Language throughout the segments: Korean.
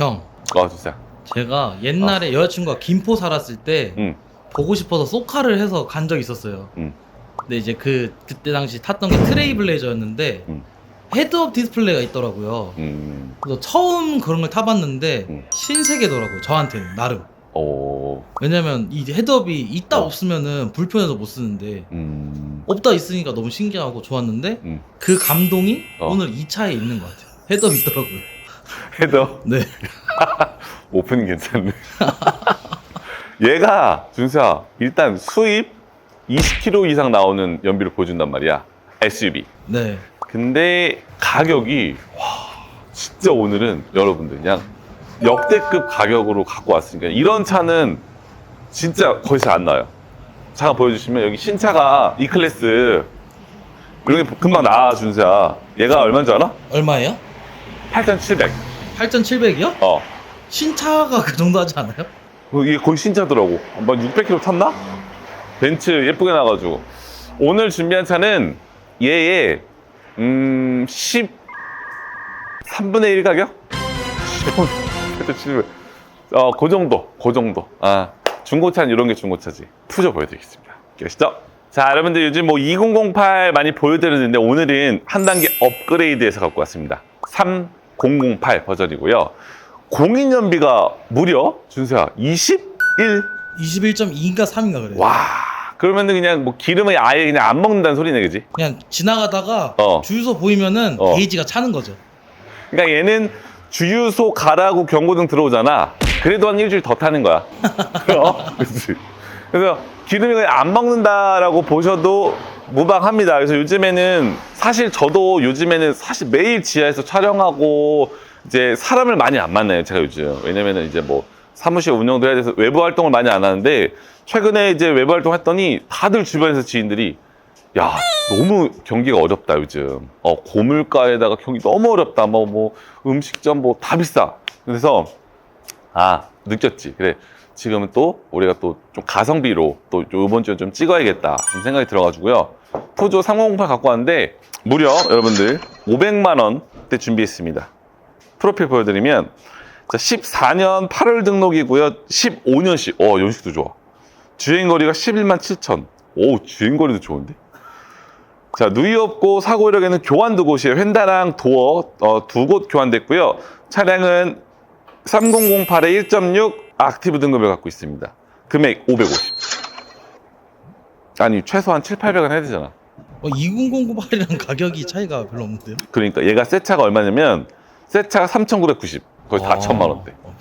형, 어, 진짜. 제가 옛날에 여자친구가 김포 살았을 때 응. 보고 싶어서 소카를 해서 간 적이 있었어요. 응. 근데 이제 그 그때 당시 탔던 게 트레이블레이저였는데 응. 헤드업 디스플레이가 있더라고요. 음. 그래서 처음 그런 걸 타봤는데 응. 신세계더라고요. 저한테는 나름. 오. 왜냐면 이 헤드업이 있다 어. 없으면은 불편해서 못 쓰는데 음. 없다 있으니까 너무 신기하고 좋았는데 음. 그 감동이 어. 오늘 이 차에 있는 것 같아요. 헤드업 있더라고요. 헤더. 네. 오픈 괜찮네. 얘가 준수야 일단 수입 20km 이상 나오는 연비를 보여준단 말이야. SUV. 네. 근데 가격이 와 진짜 오늘은 여러분들 그냥 역대급 가격으로 갖고 왔으니까 이런 차는 진짜 거의 잘 안 나와요. 차가 보여주시면 여기 신차가 E 클래스 이런 게 금방 나와 준수야. 얘가 얼마인 줄 알아? 얼마예요? 8,700. 8,700이요? 어. 신차가 그 정도 하지 않아요? 어, 이게 거의 신차더라고. 막 600km 탔나? 벤츠 예쁘게 나가지고. 오늘 준비한 차는 얘의 음, 10 3분의 1 가격? 10분 700. 어, 그 정도. 그 정도. 아, 중고차는 이런 게 중고차지. 푸조 보여드리겠습니다. 계시죠? 자, 여러분들 요즘 뭐 2008 많이 보여드렸는데 오늘은 한 단계 업그레이드해서 갖고 왔습니다. 3008 버전이고요. 공인연비가 무려 준수야 21. 21.2인가 3인가 그래요. 와. 그러면은 그냥 뭐 기름을 아예 그냥 안 먹는다는 소리네, 그지? 그냥 지나가다가 어. 주유소 보이면은 어. 게이지가 차는 거죠. 그러니까 얘는 주유소 가라고 경고등 들어오잖아. 그래도 한 일주일 더 타는 거야. 어? 그치? 그래서 기름이 그냥 안 먹는다라고 보셔도 무방합니다. 그래서 요즘에는 사실 저도 요즘에는 사실 매일 지하에서 촬영하고 이제 사람을 많이 안 만나요. 제가 요즘. 왜냐면은 이제 뭐 사무실 운영도 해야 돼서 외부 활동을 많이 안 하는데 최근에 이제 외부 활동 했더니 다들 주변에서 지인들이 야 너무 경기가 어렵다 요즘. 어 고물가에다가 경기 너무 어렵다. 뭐 뭐 음식점 뭐 다 비싸. 그래서 아 느꼈지. 그래 지금은 또 우리가 또 좀 가성비로 또 이번 주에 좀 찍어야겠다. 좀 생각이 들어가지고요 푸조 3008 갖고 왔는데 무려 여러분들 500만 원대 준비했습니다 프로필 보여드리면 자 14년 8월 등록이고요 15년씩 어 연식도 좋아 주행거리가 11만 7천 오 주행거리도 좋은데 자, 누이 없고 사고 이력에는 교환 두 곳이에요. 휀다랑 도어 어, 두 곳 교환됐고요. 차량은 3008의 1.6 액티브 등급을 갖고 있습니다. 금액 550. 아니 최소한 7, 800은 해야 되잖아. 어, 20098이랑 가격이 차이가 별로 없는데요? 그러니까 얘가 새 차가 얼마냐면 새 차가 3,990. 거의 아, 4천만 원대. 어,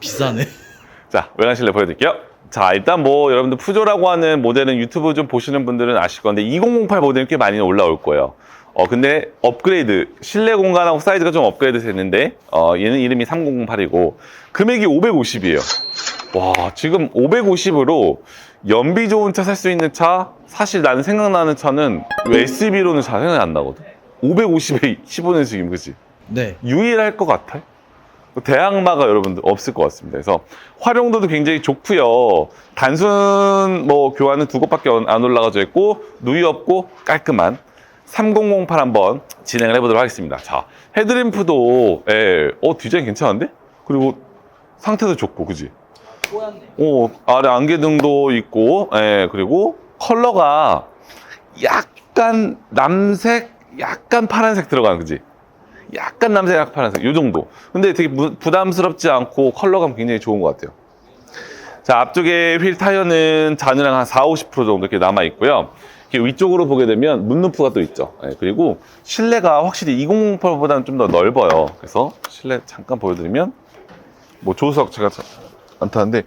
비싸네. 자, 외관 실내 보여드릴게요. 자, 일단 뭐 여러분들 푸조라고 하는 모델은 유튜브 좀 보시는 분들은 아실 건데 2008 모델은 꽤 많이 올라올 거예요. 어, 근데 업그레이드, 실내 공간하고 사이즈가 좀 업그레이드 됐는데, 어, 얘는 이름이 3008이고, 금액이 550이에요. 와, 지금 550으로 연비 좋은 차 살 수 있는 차, 사실 나는 생각나는 차는 SUV로는 잘 생각이 안 나거든. 550에 15년식이면 그지? 네. 유일할 것 같아. 대항마가 여러분들 없을 것 같습니다. 그래서 활용도도 굉장히 좋고요. 단순 뭐 교환은 두 곳밖에 안 올라가져 있고 누이 없고 깔끔한 3008 한번 진행을 해보도록 하겠습니다. 자, 헤드램프도 예, 어 디자인 괜찮은데? 그리고 상태도 좋고, 그지? 뽀얗네. 어, 아래 안개등도 있고, 예, 그리고 컬러가 약간 남색, 약간 파란색 들어가는, 그지? 약간 남색, 약간 파란색, 요 정도. 근데 되게 부, 부담스럽지 않고 컬러감 굉장히 좋은 것 같아요. 자, 앞쪽에 휠 타이어는 잔유량 한 4, 50% 정도 이렇게 남아 있고요. 이렇게 위쪽으로 보게 되면 문루프가 또 있죠. 예, 그리고 실내가 확실히 2008보다는 좀 더 넓어요. 그래서 실내 잠깐 보여드리면, 뭐 조수석 제가 타는데,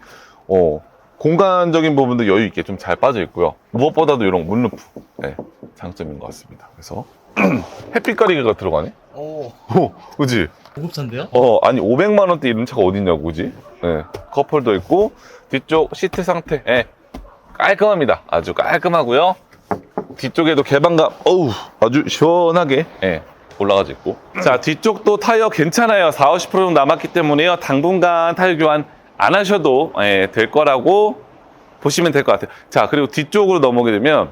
어, 공간적인 부분도 여유 있게 좀 잘 빠져 있고요. 무엇보다도 이런 문루프, 예, 장점인 것 같습니다. 그래서 햇빛 가리개가 들어가네. 오, 오, 그지? 고급차인데요? 어, 아니 500만 원대 이런 차가 어딨냐고, 그지? 예, 컵홀더 있고 뒤쪽 시트 상태, 예, 깔끔합니다. 아주 깔끔하고요. 뒤쪽에도 개방감, 어우, 아주 시원하게, 예, 올라가져 있고. 자, 뒤쪽도 타이어 괜찮아요. 4, 50% 정도 남았기 때문에요. 당분간 타이어 교환 안 하셔도 예, 될 거라고 보시면 될 것 같아요. 자, 그리고 뒤쪽으로 넘어오게 되면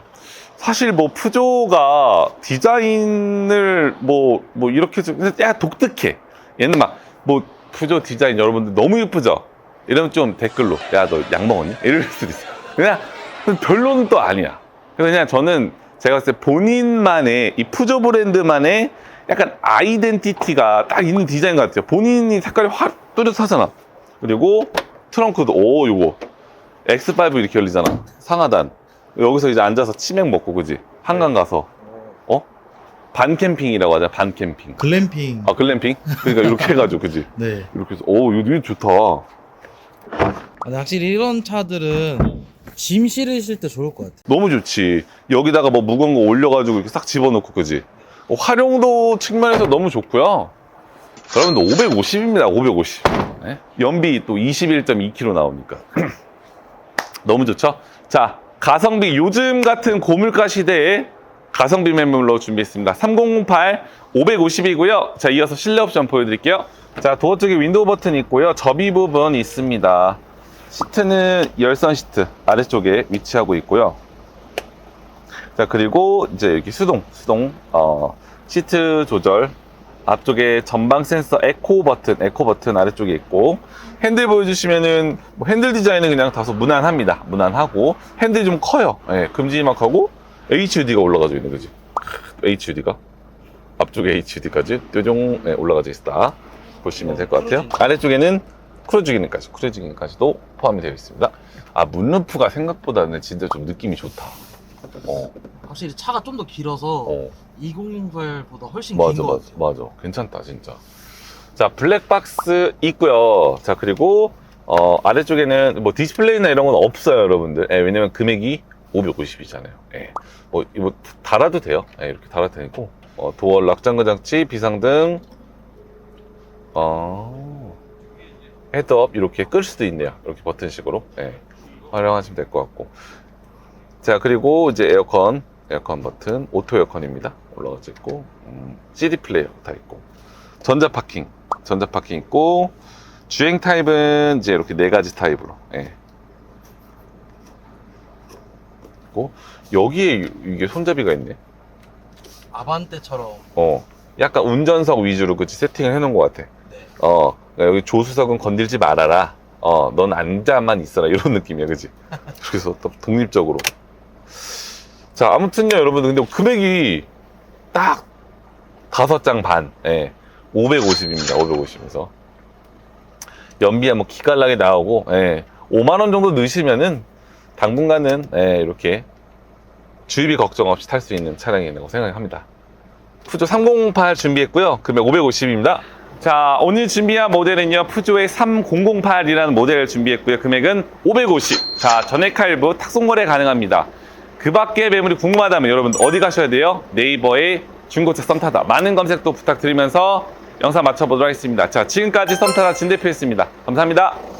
사실 뭐 푸조가 디자인을 뭐, 뭐 이렇게 좀, 야, 독특해. 얘는 막, 뭐, 푸조 디자인 여러분들 너무 예쁘죠? 이러면 좀 댓글로 야 너 약 먹었니? 이럴 수도 있어. 그냥 별로는 또 아니야. 그래서 그냥 저는 제가 봤을 때 본인만의 이 푸조 브랜드만의 약간 아이덴티티가 딱 있는 디자인 같아요. 본인이 색깔이 확 뚜렷하잖아. 그리고 트렁크도 오 요거 X5 이렇게 열리잖아. 상하단. 여기서 이제 앉아서 치맥 먹고 그지? 한강 가서 어? 반 캠핑이라고 하잖아. 반 캠핑. 글램핑. 아 글램핑? 그러니까 이렇게 해가지고 그지? 네. 이렇게 해서 오 이거 좋다. 아, 근데 확실히 이런 차들은 짐 실으실 때 좋을 것 같아. 너무 좋지. 여기다가 뭐 무거운 거 올려가지고 이렇게 싹 집어넣고 그지? 어, 활용도 측면에서 너무 좋고요. 여러분들 550입니다. 550. 네? 연비 또 21.2km 나오니까 너무 좋죠. 자 가성비 요즘 같은 고물가 시대에 가성비 매물로 준비했습니다. 3008 550이고요. 자 이어서 실내 옵션 보여드릴게요. 자 도어 쪽에 윈도우 버튼이 있고요. 접이 부분 있습니다. 시트는 열선 시트 아래쪽에 위치하고 있고요. 자 그리고 이제 이렇게 수동 수동 어, 시트 조절 앞쪽에 전방 센서 에코 버튼 에코 버튼 아래쪽에 있고 핸들 보여주시면은 뭐 핸들 디자인은 그냥 다소 무난합니다. 무난하고 핸들이 좀 커요. 예, 금지막하고 HUD가 올라가져 있는 거지? HUD가? 앞쪽에 HUD까지? 뾰종 네, 올라가져 있다. 보시면 될 것 같아요. 아래쪽에는 크루즈 기능까지 크루즈 기능까지도 포함이 되어 있습니다. 아 문루프가 생각보다는 진짜 좀 느낌이 좋다. 어, 확실히 차가 좀 더 길어서 어. 2008보다 훨씬 맞아 긴것 맞아 같아요. 맞아. 괜찮다 진짜. 자 블랙박스 있고요. 자 그리고 어, 아래쪽에는 뭐 디스플레이나 이런 건 없어요 여러분들. 예, 왜냐면 금액이 550이잖아요. 예. 뭐 이거 달아도 돼요? 예, 이렇게 달아도 되고. 어, 도어 락장거 장치 비상등. 어, 헤드업 이렇게 끌 수도 있네요. 이렇게 버튼식으로. 예, 활용하시면 될 것 같고. 자 그리고 이제 에어컨 에어컨 버튼 오토 에어컨입니다. 올라가져 있고 음, CD 플레이어 다 있고. 전자 파킹 전자 파킹 있고 주행 타입은 이제 이렇게 네 가지 타입으로 예. 있고 여기에 이게 손잡이가 있네. 아반떼처럼. 어 약간 운전석 위주로 그치 세팅을 해놓은 것 같아. 네. 어 그러니까 여기 조수석은 건들지 말아라. 어넌 앉아만 있어라. 이런 느낌이야 그치? 그래서 또 독립적으로 자 아무튼요 여러분들 근데 금액이 딱 다섯 장 반 예. 550입니다 550에서 연비야 뭐 기깔나게 나오고 예. 5만 원 정도 넣으시면은 당분간은 예, 이렇게 주유비 걱정 없이 탈 수 있는 차량이라고 생각합니다 푸조 3008 준비했고요. 금액 550입니다. 자, 오늘 준비한 모델은요. 푸조의 3008이라는 모델을 준비했고요. 금액은 550. 자, 전액 할부 탁송거래 가능합니다. 그 밖에 매물이 궁금하다면 여러분 어디 가셔야 돼요? 네이버에 중고차 썸타다. 많은 검색도 부탁드리면서 영상 마쳐보도록 하겠습니다. 자, 지금까지 썸타다 진 대표였습니다. 감사합니다.